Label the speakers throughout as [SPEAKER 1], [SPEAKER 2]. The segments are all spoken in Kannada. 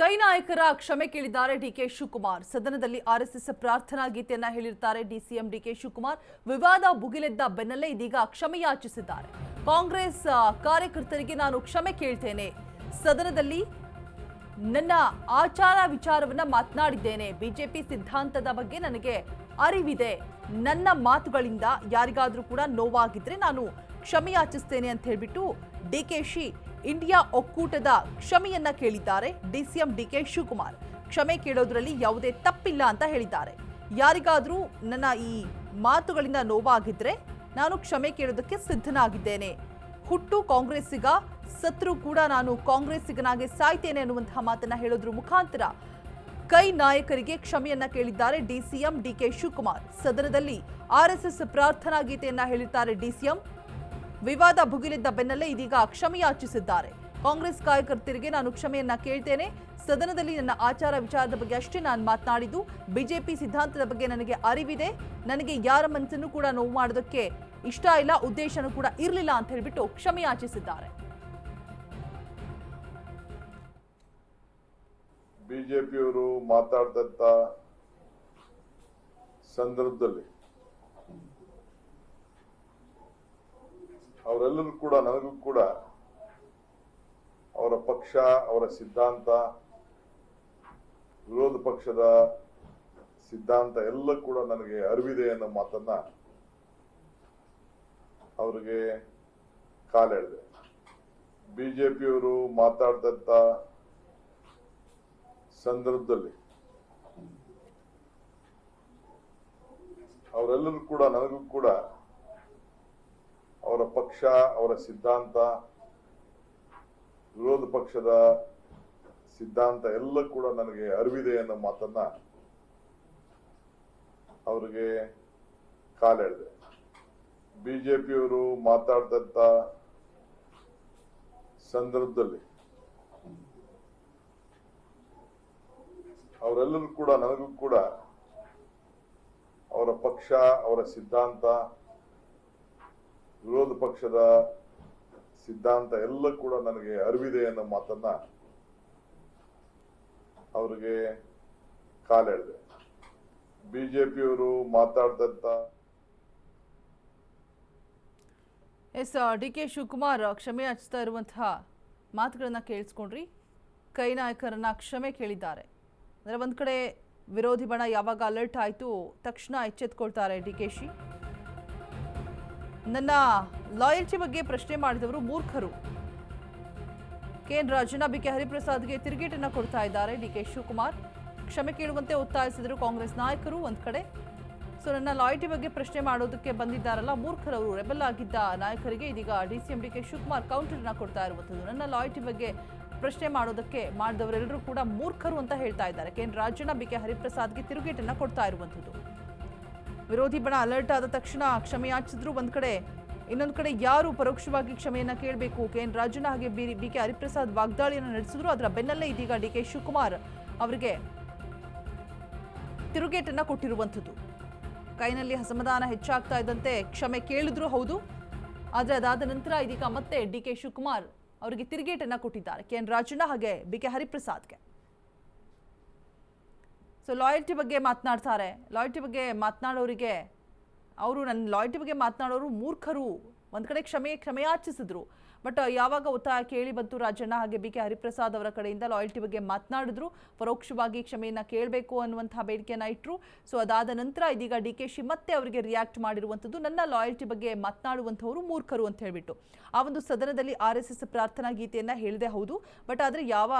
[SPEAKER 1] ಕೈ ನಾಯಕರ ಕ್ಷಮೆ ಕೇಳಿದ್ದಾರೆ ಡಿಕೆ ಶಿವಕುಮಾರ್. ಸದನದಲ್ಲಿ ಆರ್ಎಸ್ಎಸ್ ಪ್ರಾರ್ಥನಾ ಗೀತೆಯನ್ನ ಹೇಳಿರ್ತಾರೆ ಡಿಸಿಎಂ ಡಿಕೆ ಶಿವಕುಮಾರ್. ವಿವಾದ ಭುಗಿಲೆದ್ದ ಬೆನ್ನಲ್ಲೇ ಇದೀಗ ಕ್ಷಮೆ ಯಾಚಿಸಿದ್ದಾರೆ. ಕಾಂಗ್ರೆಸ್ ಕಾರ್ಯಕರ್ತರಿಗೆ ನಾನು ಕ್ಷಮೆ ಕೇಳ್ತೇನೆ. ಸದನದಲ್ಲಿ ನನ್ನ ಆಚಾರ ವಿಚಾರವನ್ನ ಮಾತನಾಡಿದ್ದೇನೆ. ಬಿಜೆಪಿ ಸಿದ್ಧಾಂತದ ಬಗ್ಗೆ ನನಗೆ ಅರಿವಿದೆ. ನನ್ನ ಮಾತುಗಳಿಂದ ಯಾರಿಗಾದ್ರೂ ಕೂಡ ನೋವಾಗಿದ್ರೆ ನಾನು ಕ್ಷಮೆ ಯಾಚಿಸ್ತೇನೆ ಅಂತ ಹೇಳ್ಬಿಟ್ಟು ಡಿಕೆಶಿ ಇಂಡಿಯಾ ಒಕ್ಕೂಟದ ಕ್ಷಮೆಯನ್ನ ಕೇಳಿದ್ದಾರೆ ಡಿಸಿಎಂ ಡಿಕೆ ಶಿವಕುಮಾರ್. ಕ್ಷಮೆ ಕೇಳೋದ್ರಲ್ಲಿ ಯಾವುದೇ ತಪ್ಪಿಲ್ಲ ಅಂತ ಹೇಳಿದ್ದಾರೆ. ಯಾರಿಗಾದ್ರೂ ನನ್ನ ಈ ಮಾತುಗಳಿಂದ ನೋವಾಗಿದ್ರೆ ನಾನು ಕ್ಷಮೆ ಕೇಳೋದಕ್ಕೆ ಸಿದ್ಧನಾಗಿದ್ದೇನೆ. ಹುಟ್ಟು ಕಾಂಗ್ರೆಸ್ಸಿಗ, ಸತ್ರು ಕೂಡ ನಾನು ಕಾಂಗ್ರೆಸ್ಸಿಗನಾಗೆ ಸಾಯ್ತೇನೆ ಅನ್ನುವಂತಹ ಮಾತನ್ನ ಹೇಳೋದ್ರ ಮುಖಾಂತರ ಕೈ ನಾಯಕರಿಗೆ ಕ್ಷಮೆಯನ್ನ ಕೇಳಿದ್ದಾರೆ ಡಿಸಿಎಂ ಡಿಕೆ ಶಿವಕುಮಾರ್. ಸದನದಲ್ಲಿ ಆರ್ಎಸ್ಎಸ್ ಪ್ರಾರ್ಥನಾ ಗೀತೆಯನ್ನ ಹೇಳಿದ್ದಾರೆ ಡಿಸಿಎಂ. ವಿವಾದ ಭುಗಿಲಿದ್ದ ಬೆನ್ನಲ್ಲೇ ಇದೀಗ ಕ್ಷಮೆಯಾಚಿಸಿದ್ದಾರೆ ಕಾಂಗ್ರೆಸ್ ಕಾರ್ಯಕರ್ತರಿಗೆ ನಾನು ಕ್ಷಮೆಯನ್ನ ಕೇಳ್ತೇನೆ. ಸದನದಲ್ಲಿ ನನ್ನ ಆಚಾರ ವಿಚಾರದ ಬಗ್ಗೆ ಅಷ್ಟೇ ನಾನು ಮಾತನಾಡಿದ್ದು. ಬಿಜೆಪಿ ಸಿದ್ಧಾಂತದ ಬಗ್ಗೆ ನನಗೆ ಅರಿವಿದೆ. ನನಗೆ ಯಾರ ಮನಸ್ಸನ್ನು ಕೂಡ ನೋವು ಮಾಡೋದಕ್ಕೆ ಇಷ್ಟ ಇಲ್ಲ, ಉದ್ದೇಶನೂ ಕೂಡ ಇರಲಿಲ್ಲ ಅಂತ ಹೇಳಿಬಿಟ್ಟು ಕ್ಷಮೆಯಾಚಿಸಿದ್ದಾರೆ
[SPEAKER 2] ಬಿಜೆಪಿಯವರು ಮಾತಾಡಿದಂತ ಸಂದರ್ಭದಲ್ಲಿ ಅವರೆಲ್ಲರೂ ಕೂಡ ನನಗೂ ಕೂಡ ಅವರ ಪಕ್ಷ, ಅವರ ಸಿದ್ಧಾಂತ, ವಿರೋಧ ಪಕ್ಷದ ಸಿದ್ಧಾಂತ ಎಲ್ಲ ಕೂಡ ನನಗೆ ಅರಿವಿದೆ ಅನ್ನೋ ಮಾತನ್ನ ಅವರಿಗೆ ಕಾಲೆಳೆದೆ ಬಿಜೆಪಿಯವರು ಮಾತಾಡ್ದಂತ ಸಂದರ್ಭದಲ್ಲಿ ಅವರೆಲ್ಲರೂ ಕೂಡ ನನಗೂ ಕೂಡ ಅವರ ಪಕ್ಷ, ಅವರ ಸಿದ್ಧಾಂತ, ವಿರೋಧ ಪಕ್ಷದ ಸಿದ್ಧಾಂತ ಎಲ್ಲ ಕೂಡ ನನಗೆ ಅರಿವಿದೆ ಅನ್ನೋ ಮಾತನ್ನ ಅವರಿಗೆ ಕಾಲೆಳೆದೆ ಬಿಜೆಪಿಯವರು ಮಾತಾಡ್ದಂತ ಸಂದರ್ಭದಲ್ಲಿ ಅವರೆಲ್ಲರೂ ಕೂಡ, ನನಗೂ ಕೂಡ ಅವರ ಪಕ್ಷ, ಅವರ ಸಿದ್ಧಾಂತ ವಿರೋಧ ಪಕ್ಷದ ಸಿದ್ಧಾಂತ ಎಲ್ಲ ಕೂಡ ನನಗೆ ಅರಿವಿದೆ ಅನ್ನೋ ಮಾತನ್ನ ಅವರಿಗೆ ಕಾಲೆಳೆದೆ ಬಿಜೆಪಿಯವರು ಮಾತಾಡ್ದಂತ
[SPEAKER 1] ಎಸ್, ಡಿ ಕೆ ಶಿವಕುಮಾರ್ ಕ್ಷಮೆ ಹಚ್ತಾ ಇರುವಂತಹ ಮಾತುಗಳನ್ನ ಕೇಳಿಸ್ಕೊಂಡ್ರಿ. ಕೈ ನಾಯಕರನ್ನ ಕ್ಷಮೆ ಕೇಳಿದ್ದಾರೆ. ಅಂದ್ರೆ ಒಂದ್ ಕಡೆ ವಿರೋಧಿ ಬಣ ಯಾವಾಗ ಅಲರ್ಟ್ ಆಯಿತು, ತಕ್ಷಣ ಎಚ್ಚೆತ್ಕೊಳ್ತಾರೆ ಡಿ ಕೆ ಶಿ. ನನ್ನ ಲಾಯಲ್ಟಿ ಬಗ್ಗೆ ಪ್ರಶ್ನೆ ಮಾಡಿದವರು ಮೂರ್ಖರು. ಕೇಂದ್ರ ರಾಜನ ಬಿಕೆ ಹರಿಪ್ರಸಾದ್ಗೆ ತಿರುಗೇಟನ್ನು ಕೊಡ್ತಾ ಇದ್ದಾರೆ ಡಿ ಕೆ ಶಿವಕುಮಾರ್. ಕ್ಷಮೆ ಕೇಳುವಂತೆ ಒತ್ತಾಯಿಸಿದರು ಕಾಂಗ್ರೆಸ್ ನಾಯಕರು ಒಂದು ಕಡೆ. ಸೊ, ನನ್ನ ಲಾಯಲ್ಟಿ ಬಗ್ಗೆ ಪ್ರಶ್ನೆ ಮಾಡೋದಕ್ಕೆ ಬಂದಿದ್ದಾರಲ್ಲ, ಮೂರ್ಖರವರು ರೆಬಲ್ ಆಗಿದ್ದ ನಾಯಕರಿಗೆ ಇದೀಗ D C M D K Shivakumar ಕೌಂಟರ್ನ ಕೊಡ್ತಾ ಇರುವಂಥದ್ದು. ನನ್ನ ಲಾಯಲ್ಟಿ ಬಗ್ಗೆ ಪ್ರಶ್ನೆ ಮಾಡೋದಕ್ಕೆ ಮಾಡಿದವರೆಲ್ಲರೂ ಕೂಡ ಮೂರ್ಖರು ಅಂತ ಹೇಳ್ತಾ ಇದ್ದಾರೆ. ಕೇಂದ್ರ ರಾಜ್ಯನ ರಾಜಣ್ಣ ಬಿ ಕೆ ಹರಿಪ್ರಸಾದ್ಗೆ ತಿರುಗೇಟನ್ನು ಕೊಡ್ತಾ ಇರುವಂಥದ್ದು. ವಿರೋಧಿ ಬಣ ಅಲರ್ಟ್ ಆದ ತಕ್ಷಣ ಕ್ಷಮೆ ಯಾಚಿಸಿದ್ರು ಒಂದ್ ಕಡೆ. ಇನ್ನೊಂದು ಕಡೆ ಯಾರು ಪರೋಕ್ಷವಾಗಿ ಕ್ಷಮೆಯನ್ನ ಕೇಳಬೇಕು? ಕೆ. ಎನ್. ರಾಜಣ್ಣ ಹಾಗೆ ಬಿ. ಬಿ. ಕೆ. ಹರಿಪ್ರಸಾದ್ ವಾಗ್ದಾಳಿಯನ್ನು ನಡೆಸಿದ್ರು. ಅದರ ಬೆನ್ನಲ್ಲೇ ಇದೀಗ ಡಿ. ಕೆ. ಶಿವಕುಮಾರ್ ಅವರಿಗೆ ತಿರುಗೇಟನ್ನ ಕೊಟ್ಟಿರುವಂಥದ್ದು. ಕೈನಲ್ಲಿ ಅಸಮಾಧಾನ ಹೆಚ್ಚಾಗ್ತಾ ಇದ್ದಂತೆ ಕ್ಷಮೆ ಕೇಳಿದ್ರು ಹೌದು. ಆದರೆ ಅದಾದ ನಂತರ ಇದೀಗ ಮತ್ತೆ ಡಿ. ಕೆ. ಶಿವಕುಮಾರ್ ಅವರಿಗೆ ತಿರುಗೇಟನ್ನ ಕೊಟ್ಟಿದ್ದಾರೆ. ಕೆ. ಎನ್. ರಾಜಣ್ಣ ಹಾಗೆ ಬಿ. ಕೆ. ಹರಿಪ್ರಸಾದ್ಗೆ. ಸೊ ಲಾಯಲ್ಟಿ ಬಗ್ಗೆ ಮಾತನಾಡ್ತಾರೆ. ಲಾಯಲ್ಟಿ ಬಗ್ಗೆ ಮಾತನಾಡೋರಿಗೆ ಅವರು ನನ್ನ ಲಾಯಲ್ಟಿ ಬಗ್ಗೆ ಮಾತನಾಡೋರು ಮೂರ್ಖರು. ಒಂದು ಕಡೆ ಕ್ಷಮೆ ಕ್ಷಮೆಯಾಚಿಸಿದ್ರು ಬಟ್ ಯಾವಾಗ ಒತ್ತಾಯ ಕೇಳಿ ಬಂತು ರಾಜಣ್ಣ ಹಾಗೆ ಬಿ ಕೆ ಹರಿಪ್ರಸಾದ್ ಅವರ ಕಡೆಯಿಂದ ಲಾಯಲ್ಟಿ ಬಗ್ಗೆ ಮಾತನಾಡಿದ್ರು. ಪರೋಕ್ಷವಾಗಿ ಕ್ಷಮೆಯನ್ನು ಕೇಳಬೇಕು ಅನ್ನುವಂತಹ ಬೇಡಿಕೆಯನ್ನು ಇಟ್ಟರು ಸೊ ಅದಾದ ನಂತರ ಇದೀಗ ಡಿ ಕೆ ಶಿ ಮತ್ತೆ ಅವರಿಗೆ ರಿಯಾಕ್ಟ್ ಮಾಡಿರುವಂಥದ್ದು ನನ್ನ ಲಾಯಲ್ಟಿ ಬಗ್ಗೆ ಮಾತನಾಡುವಂಥವರು ಮೂರ್ಖರು ಅಂತ ಹೇಳಿಬಿಟ್ಟು. ಆ ಒಂದು ಸದನದಲ್ಲಿ ಆರ್ ಎಸ್ ಎಸ್ ಪ್ರಾರ್ಥನಾ ಗೀತೆಯನ್ನು ಹೇಳಿದೆ ಹೌದು. ಬಟ್ ಆದರೆ ಯಾವ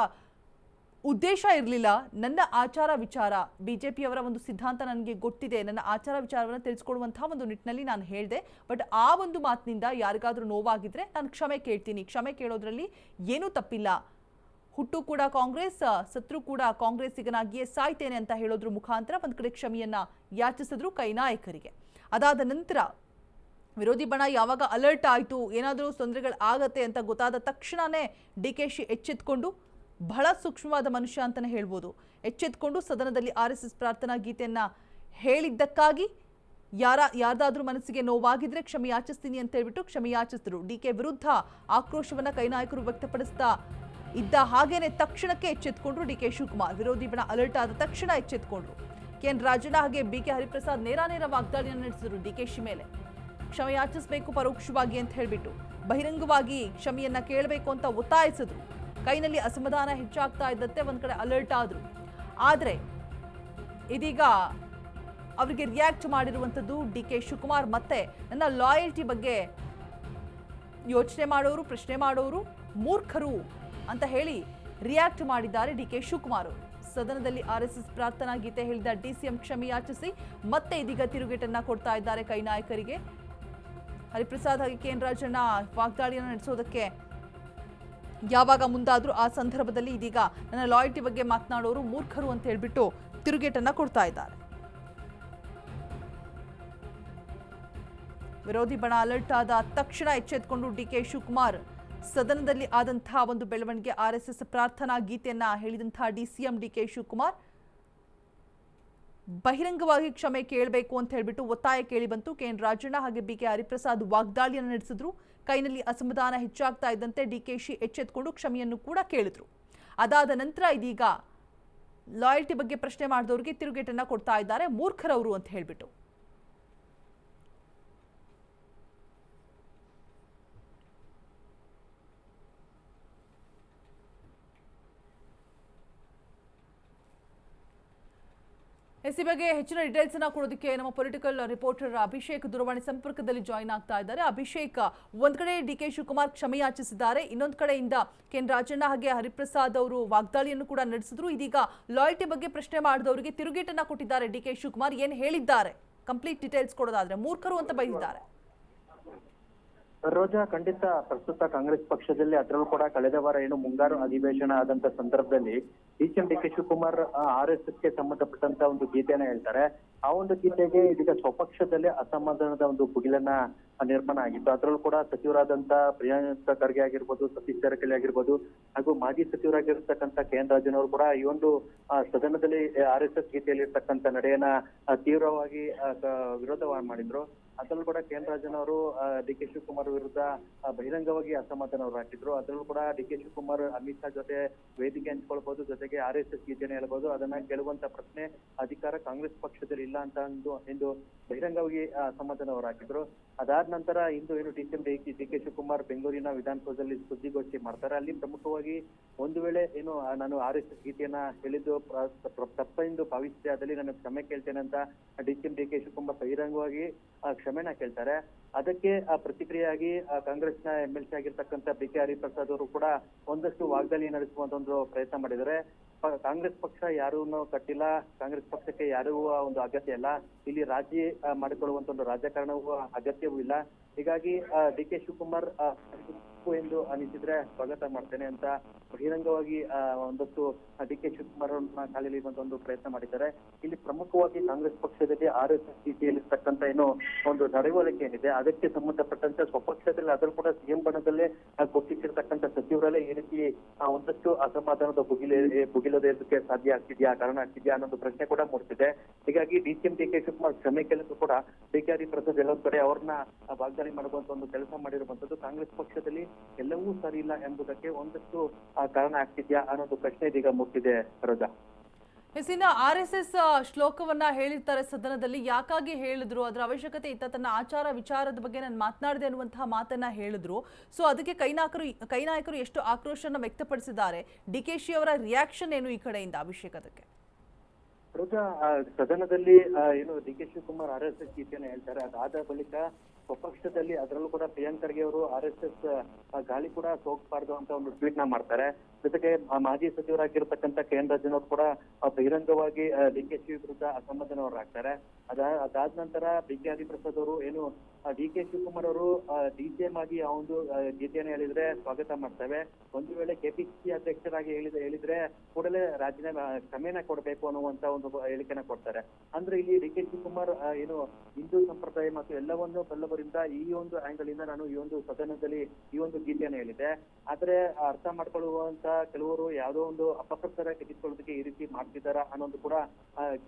[SPEAKER 1] ಉದ್ದೇಶ ಇರಲಿಲ್ಲ. ನನ್ನ ಆಚಾರ ವಿಚಾರ, ಬಿಜೆಪಿಯವರ ಒಂದು ಸಿದ್ಧಾಂತ ನನಗೆ ಗೊತ್ತಿದೆ. ನನ್ನ ಆಚಾರ ವಿಚಾರವನ್ನು ತಿಳಿಸ್ಕೊಡುವಂತಹ ಒಂದು ನಿಟ್ಟಿನಲ್ಲಿ ನಾನು ಹೇಳಿದೆ. ಬಟ್ ಆ ಒಂದು ಮಾತಿನಿಂದ ಯಾರಿಗಾದರೂ ನೋವಾಗಿದ್ರೆ ನಾನು ಕ್ಷಮೆ ಕೇಳ್ತೀನಿ. ಕ್ಷಮೆ ಕೇಳೋದ್ರಲ್ಲಿ ಏನೂ ತಪ್ಪಿಲ್ಲ. ಹುಟ್ಟು ಕೂಡ ಕಾಂಗ್ರೆಸ್, ಸತ್ರು ಕೂಡ ಕಾಂಗ್ರೆಸ್ಸಿಗನಾಗಿಯೇ ಸಾಯ್ತೇನೆ ಅಂತ ಹೇಳೋದ್ರ ಮುಖಾಂತರ ಒಂದು ಕಡೆ ಕ್ಷಮೆಯನ್ನ ಯಾಚಿಸಿದ್ರು ಕೈ ನಾಯಕರಿಗೆ. ಅದಾದ ನಂತರ ವಿರೋಧಿ ಬಣ ಯಾವಾಗ ಅಲರ್ಟ್ ಆಯಿತು, ಏನಾದರೂ ತೊಂದರೆಗಳು ಆಗತ್ತೆ ಅಂತ ಗೊತ್ತಾದ ತಕ್ಷಣವೇ ಡಿ ಕೆ ಶಿ ಎಚ್ಚೆತ್ಕೊಂಡು ಬಹಳ ಸೂಕ್ಷ್ಮವಾದ ಮನುಷ್ಯ ಅಂತಲೇ ಹೇಳ್ಬೋದು. ಎಚ್ಚೆತ್ಕೊಂಡು ಸದನದಲ್ಲಿ ಆರ್ ಎಸ್ ಎಸ್ ಪ್ರಾರ್ಥನಾ ಗೀತೆಯನ್ನು ಹೇಳಿದ್ದಕ್ಕಾಗಿ ಯಾರ, ಯಾರ್ದಾದ್ರೂ ಮನಸ್ಸಿಗೆ ನೋವಾಗಿದ್ರೆ ಕ್ಷಮೆ ಯಾಚಿಸ್ತೀನಿ ಅಂತ ಹೇಳ್ಬಿಟ್ಟು ಕ್ಷಮೆ ಯಾಚಿಸಿದ್ರು. ಡಿ ಕೆ ವಿರುದ್ಧ ಆಕ್ರೋಶವನ್ನು ಕೈ ನಾಯಕರು ವ್ಯಕ್ತಪಡಿಸ್ತಾ ಇದ್ದ ಹಾಗೇನೆ ತಕ್ಷಣಕ್ಕೆ ಎಚ್ಚೆತ್ಕೊಂಡ್ರು ಡಿ ಕೆ ಶಿವಕುಮಾರ್. ವಿರೋಧಿ ಬಣ ಅಲರ್ಟ್ ಆದ ತಕ್ಷಣ ಎಚ್ಚೆತ್ಕೊಂಡ್ರು. ಕೆ ಎನ್ ರಾಜಣ್ಣ ಹಾಗೆ ಬಿ ಕೆ ಹರಿಪ್ರಸಾದ್ ನೇರ ನೇರ ವಾಗ್ದಾಳಿಯನ್ನು ನಡೆಸಿದ್ರು ಡಿ ಕೆ ಶಿ ಮೇಲೆ. ಕ್ಷಮೆಯಾಚಿಸಬೇಕು ಪರೋಕ್ಷವಾಗಿ ಅಂತ ಹೇಳಿಬಿಟ್ಟು ಬಹಿರಂಗವಾಗಿ ಕ್ಷಮೆಯನ್ನ ಕೇಳಬೇಕು ಅಂತ ಒತ್ತಾಯಿಸಿದ್ರು. ಕೈನಲ್ಲಿ ಅಸಮಾಧಾನ ಹೆಚ್ಚಾಗ್ತಾ ಇದ್ದಂತೆ ಒಂದ್ ಕಡೆ ಅಲರ್ಟ್ ಆದ್ರು. ಆದ್ರೆ ಇದೀಗ ಅವರಿಗೆ ರಿಯಾಕ್ಟ್ ಮಾಡಿರುವಂಥದ್ದು ಡಿ ಕೆ ಶಿವಕುಮಾರ್ ಮತ್ತೆ ನನ್ನ ಲಾಯಲ್ಟಿ ಬಗ್ಗೆ ಯೋಚನೆ ಮಾಡೋರು, ಪ್ರಶ್ನೆ ಮಾಡೋರು, ಮೂರ್ಖರು ಅಂತ ಹೇಳಿ ರಿಯಾಕ್ಟ್ ಮಾಡಿದ್ದಾರೆ D K Shivakumar R S S ಪ್ರಾರ್ಥನಾ ಗೀತೆ ಹೇಳಿದ ಡಿಸಿಎಂ ಕ್ಷಮೆ ಕ್ಷಮೆಯಾಚಿಸಿ ಮತ್ತೆ ಇದೀಗ ತಿರುಗೇಟನ್ನ ಕೊಡ್ತಾ ಇದ್ದಾರೆ ಕೈ ನಾಯಕರಿಗೆ. ಹರಿಪ್ರಸಾದ್ ಹಾಗೆ ಕೆ ಎನ್ ರಾಜಣ್ಣ ವಾಗ್ದಾಳಿಯನ್ನು ನಡೆಸೋದಕ್ಕೆ ಯಾವಾಗ ಮುಂದಾದರೂ ಆ ಸಂದರ್ಭದಲ್ಲಿ ಇದೀಗ ನನ್ನ ಲಾಯಲ್ಟಿ ಬಗ್ಗೆ ಮಾತನಾಡೋರು ಮೂರ್ಖರು ಅಂತ ಹೇಳ್ಬಿಟ್ಟು ತಿರುಗೇಟನ್ನ ಕೊಡ್ತಾ ಇದ್ದಾರೆ. ವಿರೋಧಿ ಬಣ ಅಲರ್ಟ್ ಆದ ತಕ್ಷಣ ಎಚ್ಚೆತ್ಕೊಂಡು ಡಿ ಕೆ ಶಿವಕುಮಾರ್ ಸದನದಲ್ಲಿ ಆದಂತಹ ಒಂದು ಬೆಳವಣಿಗೆ ಆರ್ ಎಸ್ ಎಸ್ ಪ್ರಾರ್ಥನಾ ಗೀತೆಯನ್ನ ಹೇಳಿದಂತಹ D C M D K Shivakumar ಬಹಿರಂಗವಾಗಿ ಕ್ಷಮೆ ಕೇಳಬೇಕು ಅಂತ ಹೇಳಿಬಿಟ್ಟು ಒತ್ತಾಯ ಕೇಳಿ ಬಂತು. ಕೆ ಎನ್ ರಾಜಣ್ಣ ಹಾಗೆ ಬಿ ಕೆ ಹರಿಪ್ರಸಾದ್ ವಾಗ್ದಾಳಿಯನ್ನು ನಡೆಸಿದ್ರು. ಕೈನಲ್ಲಿ ಅಸಮಾಧಾನ ಹೆಚ್ಚಾಗ್ತಾ ಇದ್ದಂತೆ ಡಿ ಕೆ ಶಿ ಎಚ್ಚೆತ್ಕೊಂಡು ಕ್ಷಮೆಯನ್ನು ಕೂಡ ಕೇಳಿದ್ರು. ಅದಾದ ನಂತರ ಇದೀಗ ಲಾಯಲ್ಟಿ ಬಗ್ಗೆ ಪ್ರಶ್ನೆ ಮಾಡಿದವರಿಗೆ ತಿರುಗೇಟನ್ನು ಕೊಡ್ತಾ ಇದ್ದಾರೆ ಮೂರ್ಖರವರು ಅಂತ ಹೇಳ್ಬಿಟ್ಟು. ಎಸ್ ಬಗ್ಗೆ ಹೆಚ್ಚಿನ ಡೀಟೇಲ್ಸ್ ಅನ್ನ ಕೊಡೋದಕ್ಕೆ ನಮ್ಮ ಪೊಲಿಟಿಕಲ್ ರಿಪೋರ್ಟರ್ ಅಭಿಷೇಕ್ ದೂರವಾಣಿ ಸಂಪರ್ಕದಲ್ಲಿ ಜಾಯಿನ್ ಆಗ್ತಾ ಇದ್ದಾರೆ. ಅಭಿಷೇಕ್, ಒಂದ್ ಕಡೆ ಡಿ ಕೆ ಶಿವಕುಮಾರ್ ಕ್ಷಮೆಯಾಚಿಸಿದ್ದಾರೆ ಇನ್ನೊಂದು ಇನ್ನೊಂದ್ ಕಡೆಯಿಂದ ಕೆನ್ ರಾಜಣ್ಣ ಹಾಗೆ ಹರಿಪ್ರಸಾದ್ ಅವರು ವಾಗ್ದಾಳಿಯನ್ನು ಕೂಡ ನಡೆಸಿದ್ರು. ಇದೀಗ ಲಾಯಲ್ಟಿ ಬಗ್ಗೆ ಪ್ರಶ್ನೆ ಮಾಡಿದವರಿಗೆ ತಿರುಗೇಟನ್ನ ಕೊಟ್ಟಿದ್ದಾರೆ ಡಿ ಕೆ ಶಿವಕುಮಾರ್. ಏನ್ ಹೇಳಿದ್ದಾರೆ? ಕಂಪ್ಲೀಟ್ ಡೀಟೇಲ್ಸ್ ಕೊಡೋದಾದ್ರೆ ಮೂರ್ಖರು ಅಂತ ಬೈದಿದ್ದಾರೆ.
[SPEAKER 3] ರೋಜಾ, ಖಂಡಿತ ಪ್ರಸ್ತುತ ಕಾಂಗ್ರೆಸ್ ಪಕ್ಷದಲ್ಲಿ ಅದರಲ್ಲೂ ಕೂಡ ಕಳೆದ ವಾರ ಏನು ಮುಂಗಾರು ಅಧಿವೇಶನ ಆದಂತ ಸಂದರ್ಭದಲ್ಲಿ D C M D K Shivakumar R S ಎಸ್ಗೆ ಸಂಬಂಧಪಟ್ಟಂತ ಒಂದು ಗೀತೆನ ಹೇಳ್ತಾರೆ. ಆ ಒಂದು ಗೀತೆಗೆ ಇದೀಗ ಸ್ವಪಕ್ಷದಲ್ಲೇ ಅಸಮಾಧಾನದ ಒಂದು ಭುಗಿಲನ್ನ ನಿರ್ಮಾಣ ಆಗಿತ್ತು. ಅದರಲ್ಲೂ ಕೂಡ ಸಚಿವರಾದಂತ ಪ್ರಿಯಾಂಕ ಖರ್ಗೆ ಆಗಿರ್ಬೋದು, ಸತೀಶ್ ಜಾರಕಿಹೊಳಿ ಆಗಿರ್ಬೋದು, ಹಾಗೂ ಮಾಜಿ ಸಚಿವರಾಗಿರ್ತಕ್ಕಂಥ ಕೆ ಎನ್ ರಾಜನ್ ಕೂಡ ಈ ಒಂದು ಸದನದಲ್ಲಿ ಆರ್ ಎಸ್ ಎಸ್ ಗೀತೆಯಲ್ಲಿ ಇರ್ತಕ್ಕಂಥ ನಡೆಯನ್ನ ತೀವ್ರವಾಗಿ ವಿರೋಧ ಮಾಡಿದ್ರು. ಅದರಲ್ಲೂ ಕೂಡ ಕೆ ಎನ್ ರಾಜನ್ ಅವರು ಡಿ ಕೆ ಶಿವಕುಮಾರ್ ವಿರುದ್ಧ ಬಹಿರಂಗವಾಗಿ ಅಸಮಾಧಾನ ಅವರು ಹಾಕಿದ್ರು. ಅದರಲ್ಲೂ ಕೂಡ ಡಿ ಕೆ ಶಿವಕುಮಾರ್, ಅಮಿತ್ ಶಾ ಜೊತೆ ವೇದಿಕೆ ಹಂಚ್ಕೊಳ್ಬಹುದು ಜೊತೆಗೆ ಆರ್ ಎಸ್ ಎಸ್ ಗೀತೆಯನ್ನು ಹೇಳ್ಬೋದು. ಅದನ್ನ ಕೇಳುವಂತ ಪ್ರಶ್ನೆ ಅಧಿಕಾರ ಕಾಂಗ್ರೆಸ್ ಪಕ್ಷದಲ್ಲಿ ಇಲ್ಲ ಅಂತ ಅಂದು ಎಂದು ಬಹಿರಂಗವಾಗಿ ಅಸಮಾಧಾನ ಅವರು ಹಾಕಿದ್ರು. ಅದಾದ ನಂತರ ಇಂದು ಏನು D C D K Shivakumar ಬೆಂಗಳೂರಿನ ವಿಧಾನಸೌಧದಲ್ಲಿ ಸುದ್ದಿಗೋಷ್ಠಿ ಮಾಡ್ತಾರೆ. ಅಲ್ಲಿ ಪ್ರಮುಖವಾಗಿ ಒಂದು ವೇಳೆ ಏನು ನಾನು ಆರ್ ಎಸ್ ಎಸ್ ಗೀತೆಯನ್ನ ಹೇಳಿದ್ದು ತಪ್ಪೆಂದು ಭಾವಿಸಿದೆ. ಅದಲ್ಲಿ ನಾನು ಕ್ಷಮೆ ಕೇಳ್ತೇನೆ ಅಂತ D C D K Shivakumar ಬಹಿರಂಗವಾಗಿ ಕ್ಷಮೆನ ಕೇಳ್ತಾರೆ. ಅದಕ್ಕೆ ಆ, ಪ್ರತಿಕ್ರಿಯೆಯಾಗಿ ಆ, ಕಾಂಗ್ರೆಸ್ನ ಎಂ ಎಲ್ ಸಿ ಆಗಿರ್ತಕ್ಕಂಥ ಬಿ ಕೆ ಹರಿಪ್ರಸಾದ್ ಅವರು ಕೂಡ ಒಂದಷ್ಟು ವಾಗ್ದಾಳಿ ನಡೆಸುವಂತ ಒಂದು ಪ್ರಯತ್ನ ಮಾಡಿದ್ದಾರೆ. ಕಾಂಗ್ರೆಸ್ ಪಕ್ಷ ಯಾರನ್ನು ಕಟ್ಟಿಲ್ಲ, ಕಾಂಗ್ರೆಸ್ ಪಕ್ಷಕ್ಕೆ ಯಾರೂ ಒಂದು ಅಗತ್ಯ ಇಲ್ಲ. ಇಲ್ಲಿ ರಾಜಿ ಮಾಡಿಕೊಳ್ಳುವಂತ ಒಂದು ರಾಜಕಾರಣವೂ ಅಗತ್ಯವೂ ಇಲ್ಲ. ಹೀಗಾಗಿ ಡಿ ಕೆ ಶಿವಕುಮಾರ್ ತಪ್ಪು ಎಂದು ಅನಿಸಿದ್ರೆ ಸ್ವಾಗತ ಮಾಡ್ತೇನೆ ಅಂತ ಬಹಿರಂಗವಾಗಿ ಒಂದಷ್ಟು ಡಿ ಕೆ ಶಿವಕುಮಾರ್ ಅವ್ರನ್ನ ಕಾಲಿಲಿ ಒಂದು ಪ್ರಯತ್ನ ಮಾಡಿದ್ದಾರೆ. ಇಲ್ಲಿ ಪ್ರಮುಖವಾಗಿ ಕಾಂಗ್ರೆಸ್ ಪಕ್ಷದಲ್ಲಿ ಆರ್ ಎಸ್ ಎಸ್ ಏನು ಒಂದು ನಡವಳಿಕೆ ಏನಿದೆ, ಅದಕ್ಕೆ ಸಂಬಂಧಪಟ್ಟಂತೆ ಸ್ವಪಕ್ಷದಲ್ಲಿ ಅದರ ಕೂಡ ಸಿಎಂ ಬಣದಲ್ಲೇ ಗೊತ್ತಿಟ್ಟಿರ್ತಕ್ಕಂತ ಸಚಿವರಲ್ಲೇ ಈ ರೀತಿ ಒಂದಷ್ಟು ಅಸಮಾಧಾನದ ಭುಗಿಲೆ ಭುಗಿಲೋದಕ್ಕೆ ಸಾಧ್ಯ ಆಗ್ತಿದೆಯಾ, ಕಾರಣ ಆಗ್ತಿದ್ಯಾ ಅನ್ನೋದು ಪ್ರಶ್ನೆ ಕೂಡ ಮೂಡ್ತಿದೆ. ಹೀಗಾಗಿ D C M D K Shivakumar ಕ್ಷಮೆ ಕೆಲಸ ಕೂಡ, ಡಿ ಕೆ ಹರಿ ಪ್ರಸಾದ್ ಎಲ್ಲೊಂದ್ ಕಡೆ ಅವ್ರನ್ನ ವಾಗ್ದಾಳಿ ಮಾಡುವಂತ ಒಂದು ಕೆಲಸ ಮಾಡಿರುವಂತದ್ದು ಕಾಂಗ್ರೆಸ್ ಪಕ್ಷದಲ್ಲಿ ಎಲ್ಲವೂ ಸರಿ ಇಲ್ಲ ಎಂಬುದಕ್ಕೆ ಒಂದಷ್ಟು ಕಾರಣ ಆಗ್ತಿದ್ಯಾ ಅನ್ನೋದು ಪ್ರಶ್ನೆ ಇದೀಗ ಮುಟ್ಟಿದೆ ರೋಜಾ.
[SPEAKER 1] ಎಸ್ ಇನ್ನು ಆರ್ ಎಸ್ ಎಸ್ ಶ್ಲೋಕವನ್ನ ಹೇಳಿರ್ತಾರೆ ಸದನದಲ್ಲಿ. ಯಾಕಾಗಿ ಹೇಳಿದ್ರು? ಅದರ ಅವಶ್ಯಕತೆ ಇತ್ತ ತನ್ನ ಆಚಾರ ವಿಚಾರದ ಬಗ್ಗೆ ನಾನು ಮಾತನಾಡಿದೆ ಅನ್ನುವಂತಹ ಮಾತನ್ನ ಹೇಳಿದ್ರು. ಸೊ ಅದಕ್ಕೆ ಕೈನಾಯಕರು ಕೈನಾಯಕರು ಎಷ್ಟು ಆಕ್ರೋಶನ ವ್ಯಕ್ತಪಡಿಸಿದ್ದಾರೆ? ಡಿ ಕೆ ಶಿ ಅವರ ರಿಯಾಕ್ಷನ್ ಏನು ಈ ಕಡೆಯಿಂದ ಅಭಿಷೇಕದಕ್ಕೆ
[SPEAKER 3] ಸದನದಲ್ಲಿ ಏನು D K Shivakumar R S S ಗೀತೆಯನ್ನು ಹೇಳ್ತಾರೆ. ಅದಾದ ಬಳಿಕ ಸ್ವಪಕ್ಷದಲ್ಲಿ ಅದರಲ್ಲೂ ಕೂಡ ಪ್ರಿಯಾಂಕ್ ಖರ್ಗೆ ಅವರು ಆರ್ ಎಸ್ ಎಸ್ ಗಾಳಿ ಕೂಡ ಸೋಕ್ಬಾರ್ದು ಅಂತ ಒಂದು ಟ್ವೀಟ್ನ ಮಾಡ್ತಾರೆ. ಜೊತೆಗೆ ಮಾಜಿ ಸಚಿವರಾಗಿರ್ತಕ್ಕಂಥ ಕೆ ಎನ್ ರಾಜನ್ ಅವರು ಕೂಡ ಬಹಿರಂಗವಾಗಿ ಡಿಕೆಶಿ ವಿರುದ್ಧ ಅಸಮಾಧಾನವರಾಗ್ತಾರೆ ಅದ, ಅದಾದ ನಂತರ ಬಿ ಕೆ ಹರಿಪ್ರಸಾದ್ ಅವರು ಏನು ಡಿ ಕೆ ಶಿವಕುಮಾರ್ ಅವರು ಡಿ ಸಿ ಎಂ ಆಗಿ ಆ ಒಂದು ಗೀತೆಯನ್ನು ಹೇಳಿದ್ರೆ ಸ್ವಾಗತ ಮಾಡ್ತೇವೆ. ಒಂದು ವೇಳೆ ಕೆಪಿಸಿಸಿ ಅಧ್ಯಕ್ಷರಾಗಿ ಹೇಳಿದ, ಹೇಳಿದ್ರೆ ಕೂಡಲೇ ರಾಜೀನಾಮೆ ಕ್ಷಮೆನ ಕೊಡಬೇಕು ಅನ್ನುವಂತ ಒಂದು ಹೇಳಿಕೆನ ಕೊಡ್ತಾರೆ. ಅಂದ್ರೆ ಇಲ್ಲಿ ಡಿ ಕೆ ಶಿವಕುಮಾರ್ ಏನು, ಹಿಂದೂ ಸಂಪ್ರದಾಯ ಮತ್ತು ಎಲ್ಲವನ್ನು ಬಲ್ಲವರಿಂದ ಈ ಒಂದು ಆಂಗಲ್ ಇಂದ ನಾನು ಈ ಒಂದು ಸದನದಲ್ಲಿ ಈ ಒಂದು ಗೀತೆಯನ್ನು ಹೇಳಿದೆ ಆದ್ರೆ ಅರ್ಥ ಮಾಡ್ಕೊಳ್ಳುವಂತ ಕೆಲವರು ಯಾವುದೋ ಒಂದು ಅಪಪ್ರಚಾರ ತೆಗೆದುಕೊಳ್ಳೋದಕ್ಕೆ ಈ ರೀತಿ ಮಾಡ್ತಿದ್ದಾರಾ ಅನ್ನೋದು ಕೂಡ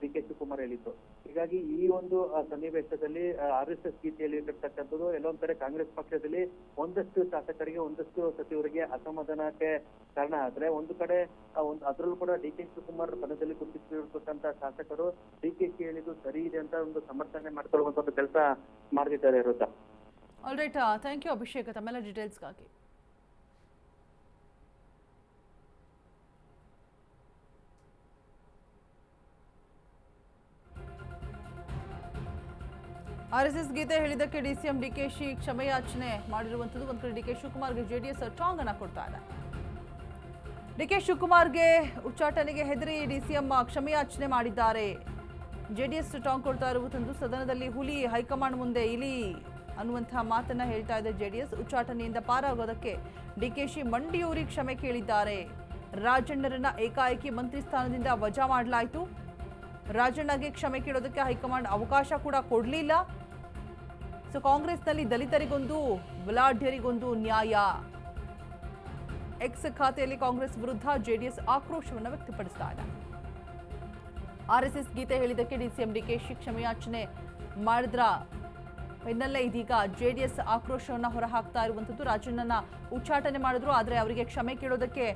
[SPEAKER 3] ಡಿ ಕೆ ಶಿವಕುಮಾರ್ ಹೇಳಿದ್ದು. ಹೀಗಾಗಿ ಈ ಒಂದು ಸನ್ನಿವೇಶದಲ್ಲಿ ಆರ್ ಎಸ್ ಎಸ್ ಗೀತೆಯಲ್ಲಿ ಇರ್ತಕ್ಕಂಥದ್ದು ಎಲ್ಲೊಂದ್ ಕಡೆ ಕಾಂಗ್ರೆಸ್ ಪಕ್ಷದಲ್ಲಿ ಒಂದಷ್ಟು ಶಾಸಕರಿಗೆ, ಒಂದಷ್ಟು ಸಚಿವರಿಗೆ ಅಸಮಾಧಾನಕ್ಕೆ ಕಾರಣ ಆದ್ರೆ, ಒಂದು ಕಡೆ ಒಂದು, ಅದರಲ್ಲೂ ಕೂಡ ಡಿ ಕೆ ಶಿವಕುಮಾರ್ ಪದದಲ್ಲಿ ಕುಂತಿರ್ತಕ್ಕಂತ ಶಾಸಕರು ಡಿ ಕೆ ಶಿ ಹೇಳಿದ್ದು ಸರಿ ಇದೆ ಅಂತ ಒಂದು ಸಮರ್ಥನೆ ಮಾಡ್ಕೊಳ್ಳುವಂತ ಒಂದು ಕೆಲಸ ಮಾಡ್ತಿದ್ದಾರೆ ರುದ್ಧ
[SPEAKER 1] all right thank you Abhishek, ತಮ್ಮೆಲ್ಲ ಡೀಟೇಲ್ಸ್ಗಾಗಿ ಆರ್ ಎಸ್ ಎಸ್ ಗೀತೆ ಹೇಳಿದ್ದಕ್ಕೆ ಕೆ ಡಿಕೆಶಿ ಕ್ಷಮೆಯಾಚನೆ ಮಾಡಿರುವಂಥದ್ದು. ಒಂದು ಕಡೆ ಡಿ ಕೆ ಶಿವಕುಮಾರ್ಗೆ ಜೆಡಿಎಸ್ ಸ್ಟ್ರಾಂಗ್ ಅನ್ನ ಕೊಡ್ತಾ ಇದೆ ಡಿ ಕೆ ಶಿವಕುಮಾರ್ಗೆ ಉಚ್ಚಾಟನೆಗೆ ಹೆದರಿ ಡಿ ಡಿಸಿಎಂ ಕ್ಷಮೆಯಾಚನೆ ಮಾಡಿದ್ದಾರೆ. ಜೆಡಿಎಸ್ ಟಾಂಗ್ ಕೊಡ್ತಾ ಇರುವುದೊಂದು ಸದನದಲ್ಲಿ ಹುಲಿ ಹೈಕಮಾಂಡ್ ಮುಂದೆ ಇಲಿ ಅನ್ನುವಂತಹ ಮಾತನ್ನ ಹೇಳ್ತಾ ಇದೆ ಜೆಡಿಎಸ್ ಉಚ್ಚಾಟನೆಯಿಂದ ಪಾರಾಗೋದಕ್ಕೆ ಡಿ ಕೆ ಶಿ ಮಂಡಿಯೂರಿ ಕ್ಷಮೆ ಕೇಳಿದ್ದಾರೆ. ರಾಜಣ್ಣರನ್ನ ಏಕಾಏಕಿ ಮಂತ್ರಿ ಸ್ಥಾನದಿಂದ ವಜಾ ಮಾಡಲಾಯಿತು. ರಾಜಣ್ಣಗೆ ಕ್ಷಮೆ ಕೇಳೋದಕ್ಕೆ ಹೈಕಮಾಂಡ್ ಅವಕಾಶ ಕೂಡ ಕೊಡಲಿಲ್ಲ. ಸೊ ಕಾಂಗ್ರೆಸ್ನಲ್ಲಿ ದಲಿತರಿಗೊಂದು, ಬಲಾಢ್ಯರಿಗೊಂದು ನ್ಯಾಯ. ಎಕ್ಸ್ ಖಾತೆಯಲ್ಲಿ ಕಾಂಗ್ರೆಸ್ ವಿರುದ್ಧ ಜೆಡಿಎಸ್ ಆಕ್ರೋಶವನ್ನು ವ್ಯಕ್ತಪಡಿಸ್ತಾ ಇದೆ. ಆರ್ಎಸ್ಎಸ್ ಗೀತೆ ಹೇಳಿದ್ದಕ್ಕೆ ಡಿಸಿಎಂ ಡಿಕೆಶಿ ಕ್ಷಮೆಯಾಚನೆ ಮಾಡಿದ್ರ. ಬೆನ್ನಲ್ಲೇ ಇದೀಗ ಜೆಡಿಎಸ್ ಆಕ್ರೋಶವನ್ನು ಹೊರಹಾಕ್ತಾ ಇರುವಂಥದ್ದು ರಾಜಣ್ಣನ ಉಚ್ಚಾಟನೆ ಮಾಡಿದ್ರು, ಆದರೆ ಅವರಿಗೆ ಕ್ಷಮೆ ಕೇಳೋದಕ್ಕೆ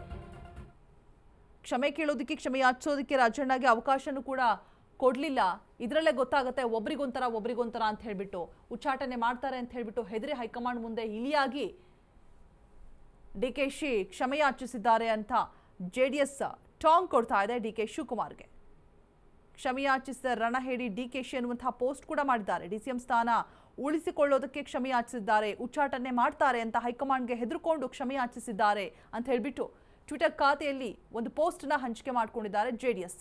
[SPEAKER 1] ಕ್ಷಮೆ ಕೇಳೋದಕ್ಕೆ, ಕ್ಷಮೆ ಯಾಚಿಸೋದಕ್ಕೆ ರಾಜಣ್ಣಗೆ ಅವಕಾಶನೂ ಕೂಡ ಕೊಡಲಿಲ್ಲ. ಇದರಲ್ಲೇ ಗೊತ್ತಾಗುತ್ತೆ, ಒಬ್ರಿಗೊಂಥರ ಒಬ್ರಿಗೊಂಥರ ಅಂತ ಹೇಳ್ಬಿಟ್ಟು ಉಚ್ಚಾಟನೆ ಮಾಡ್ತಾರೆ ಅಂತ ಹೇಳ್ಬಿಟ್ಟು ಹೆದರಿ ಹೈಕಮಾಂಡ್ ಮುಂದೆ ಇಲಿಯಾಗಿ ಡಿ ಕೆ ಶಿ ಕ್ಷಮೆಯಾಚಿಸಿದ್ದಾರೆ ಅಂತ ಜೆ ಡಿ ಎಸ್ ಟಾಂಗ್ ಕೊಡ್ತಾ ಇದೆ ಡಿ ಕೆ ಶಿವಕುಮಾರ್ಗೆ. ಕ್ಷಮೆಯಾಚಿಸಿದ ರಣಹೇಡಿ ಡಿ ಕೆ ಶಿ ಪೋಸ್ಟ್ ಕೂಡ ಮಾಡಿದ್ದಾರೆ. ಡಿ ಡಿಸಿಎಂ ಸ್ಥಾನ ಉಳಿಸಿಕೊಳ್ಳೋದಕ್ಕೆ ಕ್ಷಮೆಯಾಚಿಸಿದ್ದಾರೆ ಉಚ್ಚಾಟನೆ ಮಾಡ್ತಾರೆ ಅಂತ ಹೈಕಮಾಂಡ್ಗೆ ಹೆದರ್ಕೊಂಡು ಕ್ಷಮೆಯಾಚಿಸಿದ್ದಾರೆ ಅಂತ ಹೇಳ್ಬಿಟ್ಟು ಟ್ವಿಟರ್ ಖಾತೆಯಲ್ಲಿ ಒಂದು ಪೋಸ್ಟ್ನ ಹಂಚಿಕೆ ಮಾಡಿಕೊಂಡಿದ್ದಾರೆ ಜೆಡಿಎಸ್.